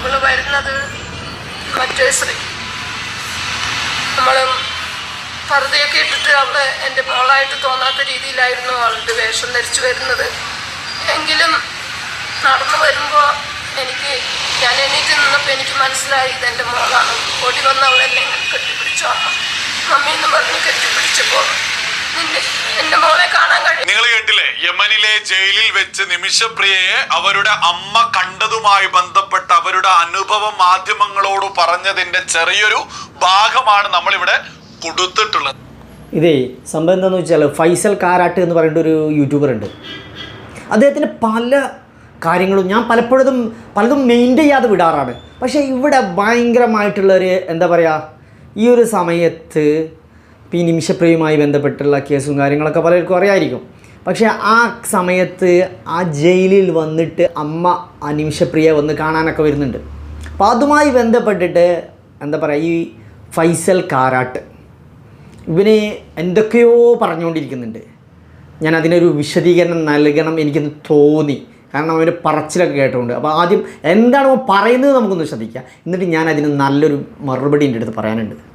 അവൾ വരുന്നത് മറ്റേ സ്ത്രീ നമ്മൾ പർദ്ദയൊക്കെ ഇട്ടിട്ട് അവിടെ എന്റെ മോളായിട്ട് തോന്നാത്ത രീതിയിലായിരുന്നു അവളുടെ വേഷം ധരിച്ചു വരുന്നത്. എങ്കിലും നടന്നു വരുമ്പോൾ എനിക്ക് ഞാൻ എണീറ്റ് നിന്നപ്പോൾ എനിക്ക് മനസ്സിലായി ഇതെന്റെ മോളാണ്. ഓടി വന്ന് അവളെന്നെ കെട്ടിപ്പിടിച്ചോ മമ്മി എന്ന് പറഞ്ഞ് കെട്ടിപ്പിടിച്ചപ്പോൾ മോളെ കാണാൻ കഴിയും. നിങ്ങൾ കേട്ടില്ലേ? യമനിലെ ജയിലിൽ വെച്ച് നിമിഷപ്രിയയെ അവരുടെ അമ്മ കണ്ടതുമായി ബന്ധപ്പെട്ട് അവരുടെ അനുഭവം മാധ്യമങ്ങളോട് പറഞ്ഞതിന്റെ ചെറിയൊരു ഭാഗമാണ് നമ്മളിവിടെ കൊടുത്തിട്ടുള്ളത്. ഇതേ സംഭവം എന്താണെന്ന് വെച്ചാൽ ഫൈസൽ കാരാട്ട് എന്ന് പറയുന്ന ഒരു യൂട്യൂബർ ഉണ്ട്. അദ്ദേഹത്തിന്റെ പല കാര്യങ്ങളും ഞാൻ പലപ്പോഴും പലതും മെയിന്റെയിൻ ചെയ്യാതെ വിടാറാണ്. പക്ഷേ ഇവിടെ ഭയങ്കരമായിട്ടുള്ളൊരു എന്താ പറയുക ഈ ഒരു സമയത്ത് ഈ നിമിഷപ്രിയുമായി ബന്ധപ്പെട്ടുള്ള കേസും കാര്യങ്ങളൊക്കെ പലർക്കും അറിയായിരിക്കും. പക്ഷേ ആ സമയത്ത് ആ ജയിലിൽ വന്നിട്ട് അമ്മ ആ നിമിഷപ്രിയ വന്ന് കാണാനൊക്കെ വരുന്നുണ്ട്. അപ്പോൾ അതുമായി ബന്ധപ്പെട്ടിട്ട് എന്താ പറയുക ഈ ഫൈസൽ കാരാട്ട് ഇവന് എന്തൊക്കെയോ പറഞ്ഞുകൊണ്ടിരിക്കുന്നുണ്ട്. ഞാൻ അതിനൊരു വിശദീകരണം നൽകണം എനിക്കൊന്ന് തോന്നി. കാരണം അവന്റെ പറച്ചിലൊക്കെ കേട്ടുകൊണ്ട് അപ്പോൾ ആദ്യം എന്താണ് പറയുന്നത് നമുക്കൊന്ന് ശ്രദ്ധിക്കാം. എന്നിട്ട് ഞാൻ അതിന് നല്ലൊരു മറുപടി എന്റെ അടുത്ത് പറയാനുണ്ട്.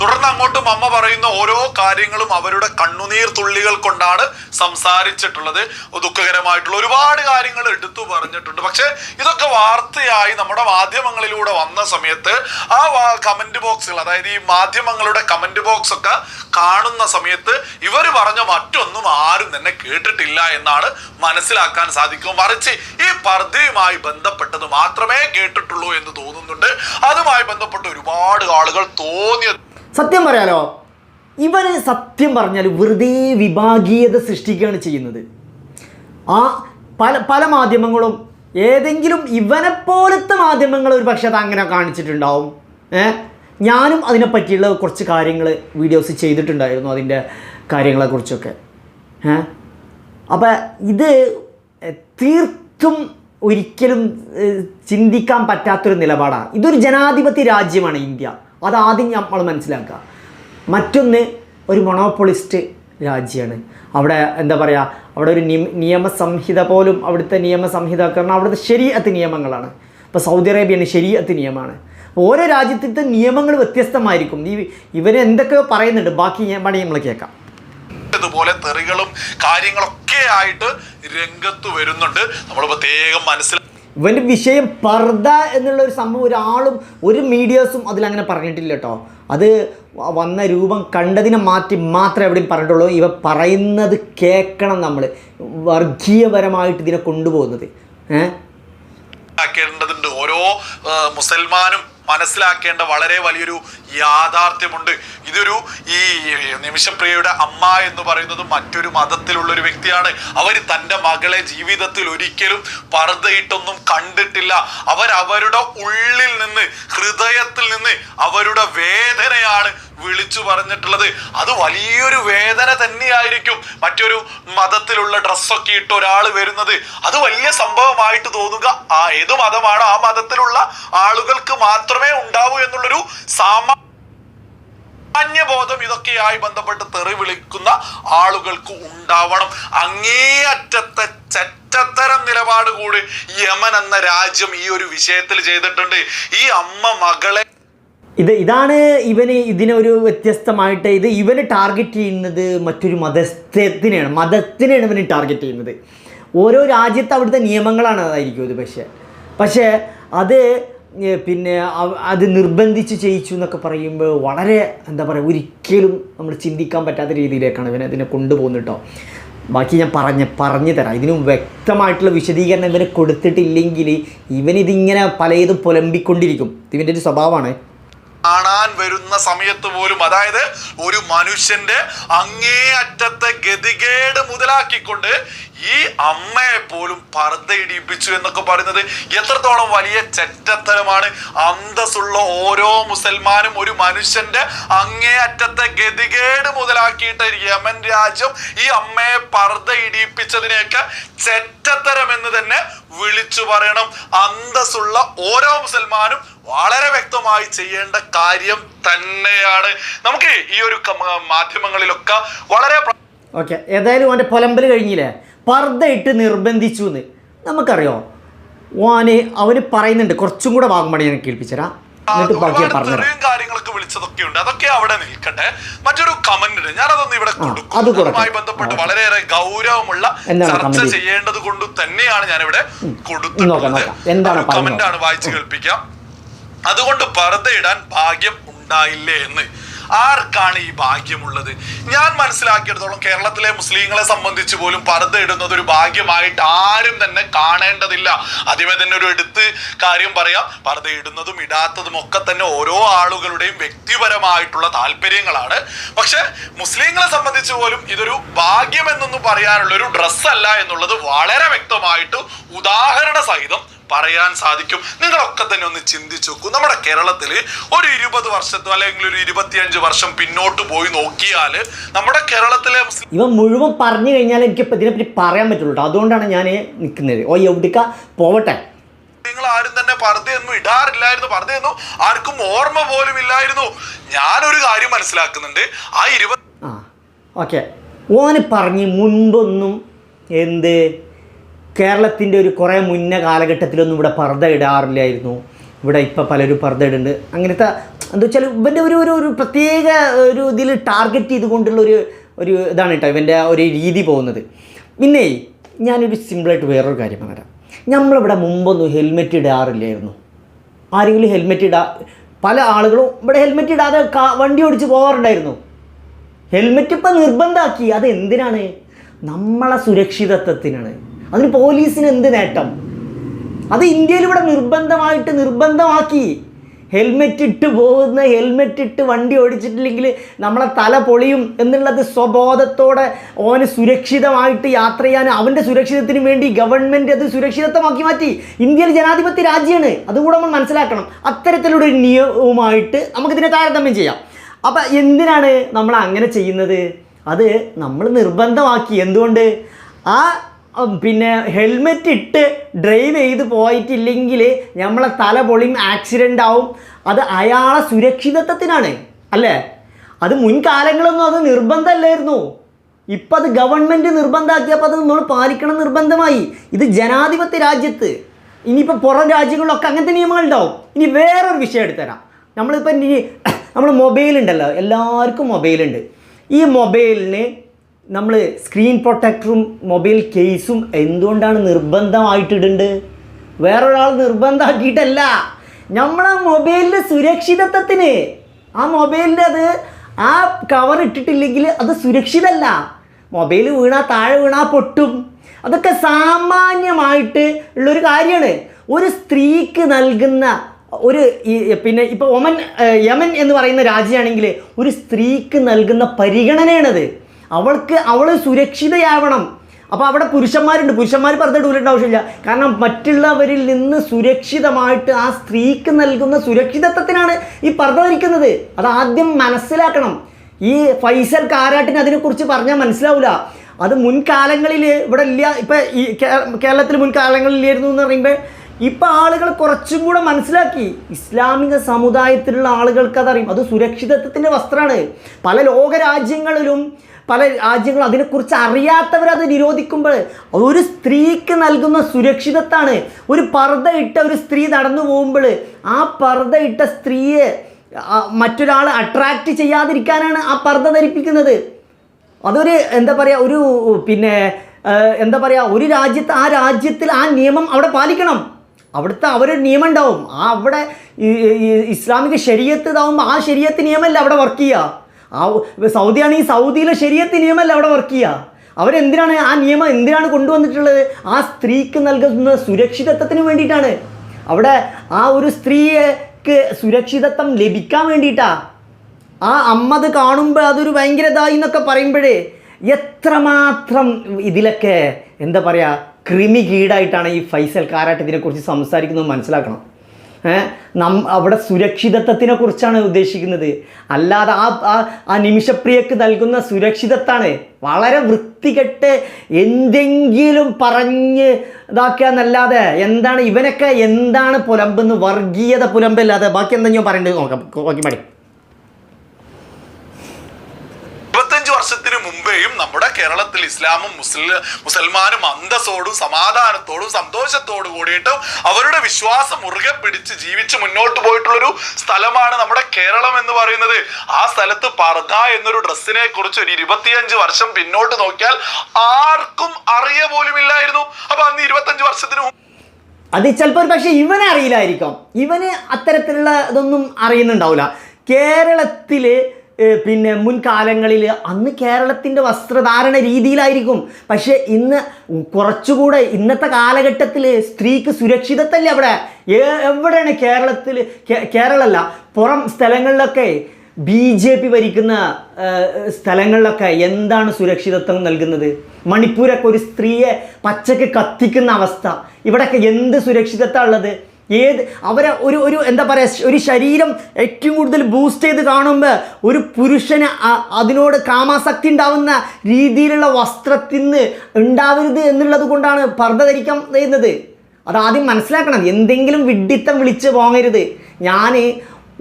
തുടർന്ന് അങ്ങോട്ടും അമ്മ പറയുന്ന ഓരോ കാര്യങ്ങളും അവരുടെ കണ്ണുനീർ തുള്ളികൾ കൊണ്ടാണ് സംസാരിച്ചിട്ടുള്ളത്. ദുഃഖകരമായിട്ടുള്ള ഒരുപാട് കാര്യങ്ങൾ എടുത്തു പറഞ്ഞിട്ടുണ്ട്. പക്ഷെ ഇതൊക്കെ വാർത്തയായി നമ്മുടെ മാധ്യമങ്ങളിലൂടെ വന്ന സമയത്ത് ആ കമന്റ് ബോക്സുകൾ അതായത് ഈ മാധ്യമങ്ങളുടെ കമന്റ് ബോക്സ് ഒക്കെ കാണുന്ന സമയത്ത് ഇവർ പറഞ്ഞ മറ്റൊന്നും ആരും തന്നെ കേട്ടിട്ടില്ല എന്നാണ് മനസ്സിലാക്കാൻ സാധിക്കും. മറിച്ച് ഈ പർദ്ധയുമായി ബന്ധപ്പെട്ടത് മാത്രമേ കേട്ടിട്ടുള്ളൂ എന്ന് തോന്നുന്നുണ്ട്. അതുമായി ബന്ധപ്പെട്ട് ഒരുപാട് ആളുകൾ തോന്നിയ സത്യം പറയാലോ ഇവന് സത്യം പറഞ്ഞാൽ വെറുതെ വിഭാഗീയത സൃഷ്ടിക്കുകയാണ് ചെയ്യുന്നത്. ആ പല പല മാധ്യമങ്ങളും ഏതെങ്കിലും ഇവനെപ്പോലത്തെ മാധ്യമങ്ങൾ ഒരു പക്ഷേ അത് അങ്ങനെ കാണിച്ചിട്ടുണ്ടാവും. ഏ? ഞാനും അതിനെ പറ്റിയുള്ള കുറച്ച് കാര്യങ്ങൾ വീഡിയോസ് ചെയ്തിട്ടുണ്ടായിരുന്നു അതിന്റെ കാര്യങ്ങളെക്കുറിച്ചൊക്കെ ഏ? അപ്പം ഇത് തീർത്തും ഒരിക്കലും ഏഹ്, ചിന്തിക്കാൻ പറ്റാത്തൊരു നിലപാടാണ് ഇതൊരു ജനാധിപത്യ രാജ്യമാണ് ഇന്ത്യ. അതാദ്യം നമ്മൾ മനസ്സിലാക്കുക. മറ്റൊന്ന് ഒരു മൊണോപ്പൊളിസ്റ്റ് രാജ്യമാണ് അവിടെ എന്താ പറയുക അവിടെ ഒരു നിയമ നിയമസംഹിത പോലും അവിടുത്തെ നിയമസംഹിത കാരണം അവിടുത്തെ ശരീരത്ത് നിയമങ്ങളാണ്. ഇപ്പോൾ സൗദി അറേബ്യയാണ് ശരീരത്ത് നിയമമാണ്. ഓരോ രാജ്യത്തെ നിയമങ്ങൾ വ്യത്യസ്തമായിരിക്കും. ഈ ഇവർ എന്തൊക്കെയോ പറയുന്നുണ്ട്. ബാക്കി ഞാൻ വേണമെങ്കിൽ നമ്മൾ കേൾക്കാം. ഇതുപോലെ തെറികളും കാര്യങ്ങളൊക്കെ ആയിട്ട് രംഗത്ത് വരുന്നുണ്ട്. നമ്മൾ പ്രത്യേകം മനസ്സിലാക്കി ഇവന്റെ വിഷയം പർദ എന്നുള്ള ഒരു സംഭവം ഒരാളും ഒരു മീഡിയാസും അതിലങ്ങനെ പറഞ്ഞിട്ടില്ല കേട്ടോ അത് വന്ന രൂപം കണ്ടതിനെ മാറ്റി മാത്രമേ എവിടെയും പറഞ്ഞിട്ടുള്ളൂ. ഇവ പറയുന്നത് കേൾക്കണം നമ്മൾ വർഗീയപരമായിട്ട് ഇതിനെ കൊണ്ടുപോകുന്നത്. ഏഹ് ഓരോ മുസൽമാനും മനസ്സിലാക്കേണ്ട വളരെ വലിയൊരു യാഥാർത്ഥ്യമുണ്ട്. ഇതൊരു ഈ നിമിഷപ്രിയയുടെ അമ്മ എന്ന് പറയുന്നത് മറ്റൊരു മതത്തിലുള്ള ഒരു വ്യക്തിയാണ്. അവർ തന്റെ മകളെ ജീവിതത്തിൽ ഒരിക്കലും പർദ്ദയിട്ടൊന്നും കണ്ടിട്ടില്ല. അവരവരുടെ ഉള്ളിൽ നിന്ന് ഹൃദയത്തിൽ നിന്ന് അവരുടെ വേദനയാണ് വിളിച്ചു പറഞ്ഞിട്ടുള്ളത്. അത് വലിയൊരു വേദന തന്നെയായിരിക്കും. മറ്റൊരു മതത്തിലുള്ള ഡ്രസ്സൊക്കെ ഇട്ട് ഒരാൾ വരുന്നത്. അത് വലിയ സംഭവമായിട്ട് തോന്നുക. ആ ഏത് മതമാണോ ആ മതത്തിലുള്ള ആളുകൾക്ക് മാത്രമേ ഉണ്ടാവൂ എന്നുള്ളൊരു സാമാ ബോധം ഇതൊക്കെയായി ബന്ധപ്പെട്ട് തെറി വിളിക്കുന്ന ആളുകൾക്ക് ഉണ്ടാവണം. അങ്ങേയറ്റത്തെ ചറ്റത്തരം നിലപാട് കൂടി യമൻ എന്ന രാജ്യം ഈ ഒരു വിഷയത്തിൽ ചെയ്തിട്ടുണ്ട്. ഈ അമ്മ മകളെ ഇത് ഇതാണ് ഇവന് ഇതിനൊരു വ്യത്യസ്തമായിട്ട് ഇത് ഇവന് ടാർഗറ്റ് ചെയ്യുന്നത് മറ്റൊരു മതസ്ഥത്തിനെയാണ്. മതത്തിനെയാണ് ഇവന് ടാർഗറ്റ് ചെയ്യുന്നത്. ഓരോ രാജ്യത്ത് അവിടുത്തെ നിയമങ്ങളാണ് അതായിരിക്കും ഇത് പക്ഷേ. പക്ഷേ അത് പിന്നെ അത് നിർബന്ധിച്ച് ചെയ്യിച്ചു എന്നൊക്കെ പറയുമ്പോൾ വളരെ എന്താ പറയുക ഒരിക്കലും നമ്മൾ ചിന്തിക്കാൻ പറ്റാത്ത രീതിയിലേക്കാണ് ഇവനെ അതിനെ കൊണ്ടുപോകുന്നത് കേട്ടോ. ബാക്കി ഞാൻ പറഞ്ഞ് പറഞ്ഞു തരാം. ഇതിനും വ്യക്തമായിട്ടുള്ള വിശദീകരണം ഇവന് കൊടുത്തിട്ടില്ലെങ്കിൽ ഇവനിതിങ്ങനെ പലതും പുലമ്പിക്കൊണ്ടിരിക്കും. ഇതിന്റെ ഒരു സ്വഭാവമാണ്. ആണ് കാണാൻ വരുന്ന സമയത്ത് പോലും അതായത് ഒരു മനുഷ്യന്റെ അങ്ങേയറ്റത്തെ ഗതികേട് മുതലാക്കിക്കൊണ്ട് ഈ അമ്മയെ പോലും പർദ്ദ ഇടിപ്പിച്ചു എന്നൊക്കെ പറയുന്നത് എത്രത്തോളം വലിയ ചെറ്റത്തരമാണ്. അന്തസ്സുള്ള ഓരോ മുസൽമാനും ഒരു മനുഷ്യന്റെ അങ്ങേയറ്റത്തെ ഗതികേട് മുതലാക്കിയിട്ട് യമൻ രാജ്യം ഈ അമ്മയെ പർദ്ദ ഇടിയിപ്പിച്ചതിനെയൊക്കെ ചെറ്റത്തരം എന്ന് തന്നെ വിളിച്ചു പറയണം. അന്തസ്സുള്ള ഓരോ മുസൽമാനും വളരെ വ്യക്തമായി ചെയ്യേണ്ട കാര്യം തന്നെയാണ്. നമുക്ക് ഈ ഒരു മാധ്യമങ്ങളിലൊക്കെ വളരെ ഓക്കെ ഏതായാലും അവന്റെ പൊലമ്പൽ കഴിഞ്ഞില്ലേ? പർദ്ദ ഇട്ട് നിർബന്ധിച്ചു എന്ന് നമുക്കറിയോ? ഓന് അവന് പറയുന്നുണ്ട് കുറച്ചും കൂടെ വാങ്ങുമ്പോൾ ഞാൻ കേൾപ്പിച്ചരാ. ഞാൻ തെറിയും കാര്യങ്ങളൊക്കെ വിളിച്ചതൊക്കെ ഉണ്ട്. അതൊക്കെ അവിടെ നിൽക്കട്ടെ. മറ്റൊരു കമന്റ് ഉണ്ട്. ഞാനതൊന്ന് ഇവിടെ കൊടുക്കും. അത് ബന്ധപ്പെട്ട് വളരെയേറെ ഗൗരവമുള്ള ചർച്ച? ചെയ്യേണ്ടത് കൊണ്ട് തന്നെയാണ് ഞാൻ ഇവിടെ കൊടുത്തിട്ടുള്ളത്. കമന്റ് ആണ് വായിച്ചു കേൾപ്പിക്കാം. അതുകൊണ്ട് പർദ്ദയിടാൻ ഭാഗ്യം ഉണ്ടായില്ലേ എന്ന്. ആർക്കാണ് ഈ ഭാഗ്യമുള്ളത്? ഞാൻ മനസ്സിലാക്കിയെടുത്തോളം കേരളത്തിലെ മുസ്ലിങ്ങളെ സംബന്ധിച്ച് പോലും പർദ്ദ ഇടുന്നത് ഒരു ഭാഗ്യമായിട്ട് ആരും തന്നെ കാണേണ്ടതില്ല. ആദ്യമേ തന്നെ ഒരു എടുത്ത് കാര്യം പറയാം. പർദ്ദ ഇടുന്നതും ഇടാത്തതും ഒക്കെ തന്നെ ഓരോ ആളുകളുടെയും വ്യക്തിപരമായിട്ടുള്ള താല്പര്യങ്ങളാണ്. പക്ഷെ മുസ്ലിങ്ങളെ സംബന്ധിച്ച് പോലും ഇതൊരു ഭാഗ്യമെന്നൊന്നും പറയാനുള്ള ഒരു ഡ്രസ്സല്ല എന്നുള്ളത് വളരെ വ്യക്തമായിട്ട് ഉദാഹരണ സഹിതം പറയാൻ സാധിക്കും. നിങ്ങളൊക്കെ തന്നെ ഒന്ന് ചിന്തിച്ചു നോക്കൂ. നമ്മുടെ കേരളത്തിൽ ഒരു ഇരുപത് വർഷത്തോ അല്ലെങ്കിൽ ഒരു ഇരുപത്തിയഞ്ച് വർഷം പിന്നോട്ട് പോയി നോക്കിയാൽ നമ്മുടെ കേരളത്തിലെ ഇവ മുഴുവൻ പറഞ്ഞു കഴിഞ്ഞാൽ എനിക്ക് ഇതിനെപ്പറ്റി പറയാൻ പറ്റുള്ളൂ അതുകൊണ്ടാണ് ഞാൻ നിൽക്കുന്നത് ഓ എവിടേക്ക? പോവട്ടെ. നിങ്ങൾ ആരും തന്നെ പർദ്ദയൊന്നും ഇടാറില്ലായിരുന്നു. പർദ്ദയൊന്നും ആർക്കും ഓർമ്മ പോലും ഇല്ലായിരുന്നു. ഞാനൊരു കാര്യം മനസ്സിലാക്കുന്നുണ്ട്. ആ ഇരുപത് ആ ഓക്കെ. ഓന് പറഞ്ഞ് മുൻപൊന്നും എന്ത്? കേരളത്തിന്റെ ഒരു കുറേ മുന്നേ കാലഘട്ടത്തിലൊന്നും ഇവിടെ പർദ്ദ ഇടാറില്ലായിരുന്നു. ഇവിടെ ഇപ്പോൾ പലരും പർദ്ദ ഇടുന്നുണ്ട്. അങ്ങനത്തെ എന്താ വെച്ചാൽ ഇവന്റെ ഒരു ഒരു ഒരു പ്രത്യേക ഒരു ഇതിൽ ടാർഗറ്റ് ചെയ്തുകൊണ്ടുള്ള ഒരു ഒരു ഇതാണ് കേട്ടോ ഇവന്റെ ഒരു രീതി പോകുന്നത്. പിന്നെ ഞാനൊരു സിമ്പിളായിട്ട് വേറൊരു കാര്യം പറയാം നമ്മളിവിടെ മുമ്പൊന്നും ഹെൽമെറ്റ് ഇടാറില്ലായിരുന്നു. ആരെങ്കിലും ഹെൽമെറ്റ് ഇടാ പല ആളുകളും ഇവിടെ ഹെൽമെറ്റ് ഇടാതെ വണ്ടി ഓടിച്ച് പോകാറുണ്ടായിരുന്നു. ഹെൽമെറ്റ് ഇപ്പം നിർബന്ധമാക്കി അത് എന്തിനാണ് നമ്മളെ സുരക്ഷിതത്വത്തിനാണ്. അതിന് പോലീസിന് എന്ത് നേട്ടം? അത് ഇന്ത്യയിൽ ഇവിടെ നിർബന്ധമായിട്ട് നിർബന്ധമാക്കി. ഹെൽമെറ്റ് ഇട്ട് പോകുന്ന ഹെൽമെറ്റ് ഇട്ട് വണ്ടി ഓടിച്ചിട്ടില്ലെങ്കിൽ നമ്മളെ തല പൊളിയും എന്നുള്ളത് സ്വബോധത്തോടെ ഓന് സുരക്ഷിതമായിട്ട് യാത്ര ചെയ്യാൻ അവന്റെ സുരക്ഷിതത്തിന് വേണ്ടി ഗവൺമെന്റ് അത് സുരക്ഷിതത്വമാക്കി മാറ്റി. ഇന്ത്യയിൽ ജനാധിപത്യ രാജ്യമാണ്. അതുകൂടെ നമ്മൾ മനസ്സിലാക്കണം. അത്തരത്തിലുള്ള ഒരു നിയമവുമായിട്ട് നമുക്കിതിനെ താരതമ്യം ചെയ്യാം. അപ്പം എന്തിനാണ് നമ്മൾ അങ്ങനെ ചെയ്യുന്നത്? അത് നമ്മൾ നിർബന്ധമാക്കി. എന്തുകൊണ്ട്? ആ പിന്നെ ഹെൽമെറ്റ് ഇട്ട് ഡ്രൈവ് ചെയ്ത് പോയിട്ടില്ലെങ്കിൽ നമ്മളെ തല പൊളിയും ആക്സിഡന്റ് ആവും. അത് അയാളെ സുരക്ഷിതത്വത്തിനാണ് അല്ലേ? അത് മുൻകാലങ്ങളൊന്നും അത് നിർബന്ധമല്ലായിരുന്നു. ഇപ്പം അത് ഗവൺമെന്റ് നിർബന്ധമാക്കിയപ്പോൾ അത് നമ്മൾ പാലിക്കണം നിർബന്ധമായി. ഇത് ജനാധിപത്യ രാജ്യത്ത്. ഇനിയിപ്പോൾ പുറം രാജ്യങ്ങളിലൊക്കെ അങ്ങനത്തെ നിയമങ്ങളുണ്ടാവും. ഇനി വേറൊരു വിഷയം എടുത്തുതരാം. നമ്മളിപ്പോൾ ഇനി നമ്മൾ മൊബൈലുണ്ടല്ലോ. എല്ലാവർക്കും മൊബൈലുണ്ട്. ഈ മൊബൈലിന് നമ്മൾ സ്ക്രീൻ പ്രൊട്ടക്ടറും മൊബൈൽ കേസും എന്തുകൊണ്ടാണ് നിർബന്ധമായിട്ട് ഇടുന്നത് വേറൊരാൾ നിർബന്ധമാക്കിയിട്ടല്ല. നമ്മളെ മൊബൈലിന്റെ സുരക്ഷിതത്വത്തിന്. ആ മൊബൈലിന്റെ അത് ആ കവർ ഇട്ടിട്ടില്ലെങ്കിൽ അത് സുരക്ഷിതല്ല. മൊബൈൽ വീണാൽ താഴെ വീണാൽ പൊട്ടും. അതൊക്കെ സാമാന്യമായിട്ട് ഉള്ളൊരു കാര്യമാണ്. ഒരു സ്ത്രീക്ക് നൽകുന്ന ഒരു പിന്നെ ഇപ്പോൾ ഒമൻ യമൻ എന്ന് പറയുന്ന രാജ്യമാണെങ്കിൽ ഒരു സ്ത്രീക്ക് നൽകുന്ന പരിഗണനയാണത്. അവൾക്ക് അവൾ സുരക്ഷിതയാവണം. അപ്പോൾ അവിടെ പുരുഷന്മാരുണ്ട്. പുരുഷന്മാർ പറഞ്ഞിട്ട് ആവശ്യമില്ല. കാരണം മറ്റുള്ളവരിൽ നിന്ന് സുരക്ഷിതമായിട്ട് ആ സ്ത്രീക്ക് നൽകുന്ന സുരക്ഷിതത്വത്തിനാണ് ഈ പർദ്ദ ധരിക്കുന്നത് അത് ആദ്യം മനസ്സിലാക്കണം. ഈ ഫൈസൽ കാരാട്ടിന് അതിനെക്കുറിച്ച് പറഞ്ഞാൽ മനസ്സിലാവില്ല അത് മുൻകാലങ്ങളിൽ ഇവിടെ ഇല്ല ഇപ്പം ഈ കേരളത്തിൽ മുൻകാലങ്ങളിലായിരുന്നു എന്ന് പറയുമ്പോൾ ഇപ്പം ആളുകൾ കുറച്ചും കൂടെ മനസ്സിലാക്കി. ഇസ്ലാമിക സമുദായത്തിലുള്ള ആളുകൾക്ക് അതറിയും. അത് സുരക്ഷിതത്വത്തിന്റെ വസ്ത്രമാണ്. പല ലോകരാജ്യങ്ങളിലും പല രാജ്യങ്ങളും അതിനെക്കുറിച്ച് അറിയാത്തവരത് നിരോധിക്കുമ്പോൾ ഒരു സ്ത്രീക്ക് നൽകുന്ന സുരക്ഷിതത്താണ്. ഒരു പർദ്ദ ഇട്ട ഒരു സ്ത്രീ നടന്നു പോകുമ്പോൾ ആ പർദ്ദ ഇട്ട സ്ത്രീയെ മറ്റൊരാൾ അട്രാക്റ്റ് ചെയ്യാതിരിക്കാനാണ് ആ പർദ്ദ ധരിപ്പിക്കുന്നത്. അതൊരു എന്താ പറയുക ഒരു പിന്നെ എന്താ പറയുക ഒരു രാജ്യത്ത് ആ രാജ്യത്തിൽ ആ നിയമം അവിടെ പാലിക്കണം. അവിടുത്തെ അവരൊരു നിയമം ഉണ്ടാവും. ആ അവിടെ ഇസ്ലാമിക ശരീരത്ത് ഇതാവുമ്പോൾ ആ ശരീരത്ത് നിയമമല്ല അവിടെ വർക്ക് ചെയ്യുക. ആ സൗദി ഈ സൗദിയിലെ ശരീരത്ത് നിയമമല്ല അവിടെ വർക്ക് ചെയ്യുക അവരെന്തിനാണ് ആ നിയമം എന്തിനാണ് കൊണ്ടുവന്നിട്ടുള്ളത്? ആ സ്ത്രീക്ക് നൽകുന്ന സുരക്ഷിതത്വത്തിന് വേണ്ടിയിട്ടാണ്. അവിടെ ആ ഒരു സ്ത്രീക്ക് സുരക്ഷിതത്വം ലഭിക്കാൻ വേണ്ടിയിട്ടാ. ആ അമ്മ അത് കാണുമ്പോൾ അതൊരു ഭയങ്കര ഇതായി എന്നൊക്കെ പറയുമ്പോഴേ എത്രമാത്രം ഇതിലൊക്കെ എന്താ പറയുക കൃമി കീടായിട്ടാണ് ഈ ഫൈസൽ കാരാട്ട് ഇതിനെക്കുറിച്ച് സംസാരിക്കുന്നത് മനസ്സിലാക്കണം. നം അവിടെ സുരക്ഷിതത്വത്തിനെ കുറിച്ചാണ് ഉദ്ദേശിക്കുന്നത്. അല്ലാതെ ആ ആ- നിമിഷപ്രിയക്ക് നൽകുന്ന സുരക്ഷിതത്വമാണ് വളരെ വൃത്തികെട്ട് എന്തെങ്കിലും പറഞ്ഞ് ഇതാക്കുക എന്നല്ലാതെ എന്താണ് ഇവനൊക്കെ എന്താണ് പുലമ്പെന്ന്? വർഗീയത പുലമ്പല്ലാതെ ബാക്കി എന്തെങ്കിലും പറയേണ്ടത് നോക്കാം. നോക്കി മടി ഇരുപത്തഞ്ച് വർഷത്തിന് മുമ്പേ ഇവിടെയും നമ്മുടെ കേരളത്തിൽ ഇസ്ലാമും മുസ്ലിം മുസൽമാനും അന്തസ്സോടും സമാധാനത്തോടും സന്തോഷത്തോടും കൂടിയിട്ടും അവരുടെ വിശ്വാസം മുറുകെ പിടിച്ച് ജീവിച്ച് മുന്നോട്ട് പോയിട്ടുള്ളൊരു സ്ഥലമാണ് നമ്മുടെ കേരളം എന്ന് പറയുന്നത്. ആ സ്ഥലത്ത് പർദ എന്നൊരു ഡ്രസ്സിനെ കുറിച്ച് ഒരു ഇരുപത്തിയഞ്ച് വർഷം പിന്നോട്ട് നോക്കിയാൽ ആർക്കും അറിയ പോലും ഇല്ലായിരുന്നു അപ്പൊ അന്ന് ഇരുപത്തഞ്ച് വർഷത്തിന് അത് ചിലപ്പോൾ പക്ഷെ ഇവനെ അറിയില്ലായിരിക്കാം. ഇവന് അത്തരത്തിലുള്ള ഇതൊന്നും അറിയുന്നുണ്ടാവില്ല. കേരളത്തിൽ പിന്നെ മുൻകാലങ്ങളിൽ അന്ന് കേരളത്തിന്റെ വസ്ത്രധാരണ രീതിയിലായിരിക്കും. പക്ഷേ ഇന്ന് കുറച്ചുകൂടെ ഇന്നത്തെ കാലഘട്ടത്തിൽ സ്ത്രീക്ക് സുരക്ഷിതത്തല്ലേ അവിടെ? എവിടെയാണ് കേരളത്തിൽ കേരളമല്ല പുറം സ്ഥലങ്ങളിലൊക്കെ ബി ജെ പി ഭരിക്കുന്ന സ്ഥലങ്ങളിലൊക്കെ എന്താണ് സുരക്ഷിതത്വം നൽകുന്നത്? മണിപ്പൂരൊക്കെ ഒരു സ്ത്രീയെ പച്ചക്ക് കത്തിക്കുന്ന അവസ്ഥ. ഇവിടെയൊക്കെ എന്ത് സുരക്ഷിതത്വം ഉള്ളത്? ഏത് അവരെ ഒരു ഒരു എന്താ പറയുക ഒരു ശരീരം ഏറ്റവും കൂടുതൽ ബൂസ്റ്റ് ചെയ്ത് കാണുമ്പോൾ ഒരു പുരുഷന് അതിനോട് കാമാസക്തി ഉണ്ടാവുന്ന രീതിയിലുള്ള വസ്ത്രത്തിൽ നിന്ന് ഉണ്ടാവരുത് എന്നുള്ളത് കൊണ്ടാണ് പർദ്ദ ധരിക്കാൻ ചെയ്യുന്നത്. അതാദ്യം മനസ്സിലാക്കണം. എന്തെങ്കിലും വിഡിത്തം വിളിച്ച് പോകരുത്. ഞാൻ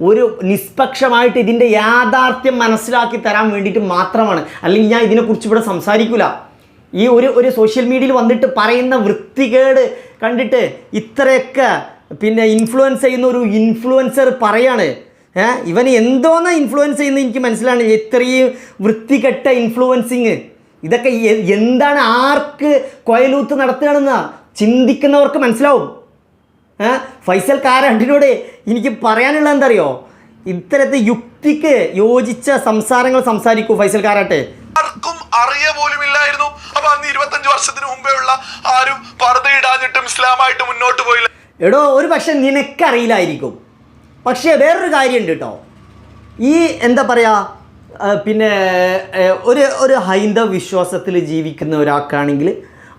ഒരു നിഷ്പക്ഷമായിട്ട് ഇതിന്റെ യാഥാർത്ഥ്യം മനസ്സിലാക്കി തരാൻ വേണ്ടിയിട്ട് മാത്രമാണ്. അല്ലെങ്കിൽ ഞാൻ ഇതിനെക്കുറിച്ച് ഇവിടെ സംസാരിക്കില്ല ഈ ഒരു ഒരു സോഷ്യൽ മീഡിയയിൽ വന്നിട്ട് പറയുന്ന വൃത്തികേട് കണ്ടിട്ട് ഇത്രയൊക്കെ പിന്നെ ഇൻഫ്ലുവൻസ് ചെയ്യുന്ന ഒരു ഇൻഫ്ലുവൻസർ പറയാണ്. ഏഹ് ഇവന് എന്തോന്ന് ഇൻഫ്ലുവൻസ് ചെയ്യുന്നത് എനിക്ക് മനസ്സിലാണ് ഇത്രയും വൃത്തികെട്ട ഇൻഫ്ലുവൻസിങ് ഇതൊക്കെ എന്താണ് ആർക്ക് കൊയലൂത്ത് നടത്തുകയാണെന്ന് ചിന്തിക്കുന്നവർക്ക് മനസ്സിലാവും. ഫൈസൽ കാരണ്ടിനോട് എനിക്ക് പറയാനുള്ള എന്തറിയോ? ഇത്തരത്തിൽ യുക്തിക്ക് യോജിച്ച സംസാരങ്ങൾ സംസാരിക്കൂ ഫൈസൽ കാരാട്ടെ. ആർക്കും അറിയ പോലുമില്ലായിരുന്നു. അപ്പൊ അന്ന് ഇരുപത്തഞ്ച് വർഷത്തിന് മുമ്പേ ഉള്ള ആരും പർദ്ദ ഇടാഞ്ഞിട്ടും ഇസ്ലാമായിട്ട് മുന്നോട്ട് പോയില്ല. എടോ ഒരു പക്ഷെ നിനക്കറിയില്ലായിരിക്കും. പക്ഷേ വേറൊരു കാര്യമുണ്ട് കേട്ടോ. ഈ എന്താ പറയുക പിന്നെ ഒരു ഒരു ഹൈന്ദവ വിശ്വാസത്തിൽ ജീവിക്കുന്ന ഒരാൾക്കാണെങ്കിൽ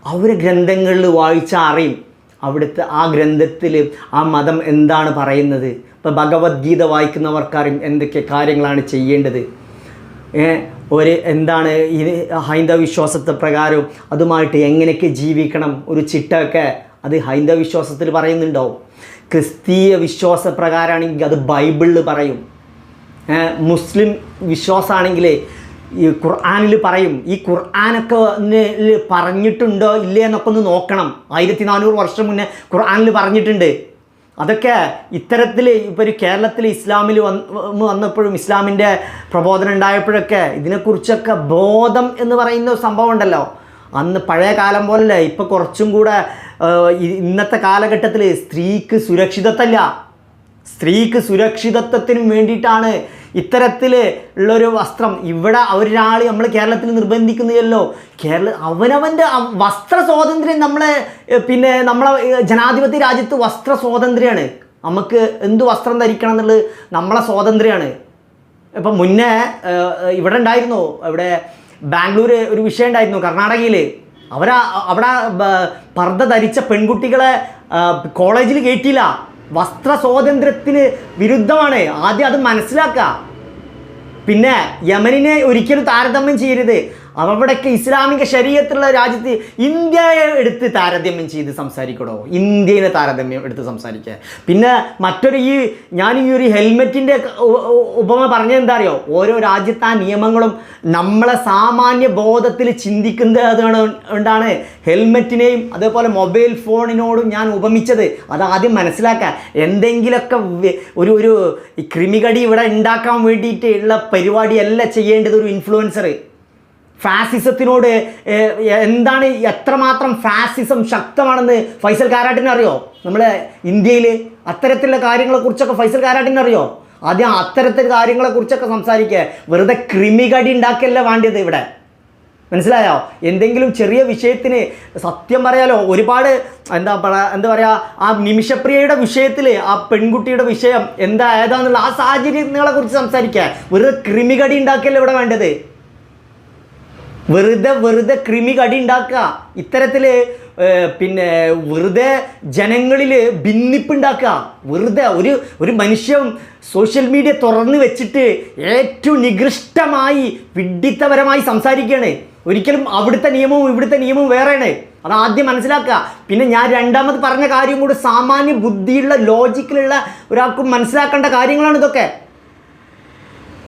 അവർ ഗ്രന്ഥങ്ങളിൽ വായിച്ച അറിയും. അവിടുത്തെ ആ ഗ്രന്ഥത്തിൽ ആ മതം എന്താണ് പറയുന്നത്? ഇപ്പോൾ ഭഗവത്ഗീത വായിക്കുന്നവർക്കറിയും എന്തൊക്കെ കാര്യങ്ങളാണ് ചെയ്യേണ്ടത്. ഒരു എന്താണ് ഈ ഹൈന്ദവ വിശ്വാസത്തെ പ്രകാരം അതുമായിട്ട് എങ്ങനെയൊക്കെ ജീവിക്കണം? ഒരു ചിട്ടയൊക്കെ അത് ഹൈന്ദവ വിശ്വാസത്തിൽ പറയുന്നുണ്ടാവും. ക്രിസ്തീയ വിശ്വാസ പ്രകാരമാണെങ്കിൽ അത് ബൈബിളിൽ പറയും. മുസ്ലിം വിശ്വാസമാണെങ്കിൽ ഈ ഖുർആാനിൽ പറയും. ഈ ഖുർആാനൊക്കെ പറഞ്ഞിട്ടുണ്ടോ ഇല്ലേ എന്നൊക്കെ ഒന്ന് നോക്കണം. ആയിരത്തി നാനൂറ് വർഷം മുന്നേ ഖുർആാനിൽ പറഞ്ഞിട്ടുണ്ട്. അതൊക്കെ ഇത്തരത്തിൽ ഇപ്പോൾ ഒരു കേരളത്തിൽ ഇസ്ലാമിൽ വന്ന് വന്നപ്പോഴും ഇസ്ലാമിന്റെ പ്രബോധനം ഉണ്ടായപ്പോഴൊക്കെ ഇതിനെക്കുറിച്ചൊക്കെ ബോധം എന്ന് പറയുന്ന സംഭവം ഉണ്ടല്ലോ. അന്ന് പഴയ കാലം പോലല്ലേ ഇപ്പോൾ കുറച്ചും കൂടെ ഇന്നത്തെ കാലഘട്ടത്തിൽ സ്ത്രീക്ക് സുരക്ഷിതത്വമല്ല സ്ത്രീക്ക് സുരക്ഷിതത്വത്തിനും വേണ്ടിയിട്ടാണ് ഇത്തരത്തിൽ ഉള്ളൊരു വസ്ത്രം. ഇവിടെ ഒരാൾ നമ്മൾ കേരളത്തിൽ നിർബന്ധിക്കുന്നില്ലല്ലോ. കേരള അവനവന്റെ വസ്ത്ര സ്വാതന്ത്ര്യം നമ്മളെ പിന്നെ നമ്മളെ ജനാധിപത്യ രാജ്യത്ത് വസ്ത്ര സ്വാതന്ത്ര്യമാണ്. നമുക്ക് എന്ത് വസ്ത്രം ധരിക്കണം എന്നുള്ളത് നമ്മളെ സ്വാതന്ത്ര്യമാണ്. ഇപ്പം മുന്നേ ഇവിടെ ഉണ്ടായിരുന്നു. ഇവിടെ ബാംഗ്ലൂർ ഒരു വിഷയം ഉണ്ടായിരുന്നു കർണാടകയിൽ അവരാ അവിടെ പർദ്ദ ധരിച്ച പെൺകുട്ടികളെ കോളേജിൽ കയറ്റിയില്ല വസ്ത്ര സ്വാതന്ത്ര്യത്തിന് വിരുദ്ധമാണ്. ആദ്യം അത് മനസ്സിലാക്കുക പിന്നെ യമനിനെ ഒരിക്കലും താരതമ്യം ചെയ്യരുത്. അവിടെയൊക്കെ ഇസ്ലാമിക ശരീരത്തിലുള്ള രാജ്യത്ത് ഇന്ത്യയെ എടുത്ത് താരതമ്യം ചെയ്ത് സംസാരിക്കണോ ഇന്ത്യനെ താരതമ്യം എടുത്ത് സംസാരിക്കുക പിന്നെ മറ്റൊരു ഈ ഞാൻ ഈ ഒരു ഹെൽമെറ്റിന്റെ ഉപമ പറഞ്ഞത് എന്താ അറിയോ ഓരോ രാജ്യത്തെ ആ നിയമങ്ങളും നമ്മളെ സാമാന്യ ബോധത്തിൽ ചിന്തിക്കുന്നത് അതാണ് ഹെൽമെറ്റിനെയും അതേപോലെ മൊബൈൽ ഫോണിനോടും ഞാൻ ഉപമിച്ചത്. അത് ആദ്യം മനസ്സിലാക്കുക എന്തെങ്കിലുമൊക്കെ ഒരു ഒരു ക്രിമികടി ഇവിടെ ഉണ്ടാക്കാൻ വേണ്ടിയിട്ടുള്ള പരിപാടിയല്ല ചെയ്യേണ്ടത് ഒരു ഇൻഫ്ലുവൻസർ ഫാസിസത്തിനോട് എന്താണ് എത്രമാത്രം ഫാസിസം ശക്തമാണെന്ന് ഫൈസൽ കാരാട്ടിന് അറിയോ? നമ്മളെ ഇന്ത്യയിൽ അത്തരത്തിലുള്ള കാര്യങ്ങളെക്കുറിച്ചൊക്കെ ഫൈസൽ കാരാട്ടിന് അറിയോ? ആദ്യം അത്തരത്തിൽ കാര്യങ്ങളെക്കുറിച്ചൊക്കെ സംസാരിക്കുക. വെറുതെ ക്രിമികടി ഉണ്ടാക്കിയല്ല വേണ്ടത് ഇവിടെ. മനസ്സിലായോ? എന്തെങ്കിലും ചെറിയ വിഷയത്തിന് സത്യം പറയാലോ ഒരുപാട് എന്താ പറ എന്താ പറയുക ആ നിമിഷപ്രിയയുടെ വിഷയത്തിൽ ആ പെൺകുട്ടിയുടെ വിഷയം എന്താ ഏതാന്നുള്ള ആ സാഹചര്യങ്ങളെക്കുറിച്ച് സംസാരിക്കുക. വെറുതെ ക്രിമികടി ഉണ്ടാക്കിയല്ലേ ഇവിടെ വേണ്ടത്? വെറുതെ വെറുതെ കൃമി കടി ഉണ്ടാക്കുക. ഇത്തരത്തിൽ പിന്നെ വെറുതെ ജനങ്ങളിൽ ഭിന്നിപ്പുണ്ടാക്കുക. വെറുതെ ഒരു ഒരു മനുഷ്യൻ സോഷ്യൽ മീഡിയ തുറന്ന് വെച്ചിട്ട് ഏറ്റവും നികൃഷ്ടമായി പിഡിത്തപരമായി സംസാരിക്കുകയാണ്. ഒരിക്കലും അവിടുത്തെ നിയമവും ഇവിടുത്തെ നിയമവും വേറെയാണ്. അത് ആദ്യം മനസ്സിലാക്കുക. പിന്നെ ഞാൻ രണ്ടാമത് പറഞ്ഞ കാര്യം കൂടി സാമാന്യ ബുദ്ധിയുള്ള ലോജിക്കലുള്ള ഒരാൾക്കും മനസ്സിലാക്കേണ്ട കാര്യങ്ങളാണ് ഇതൊക്കെ.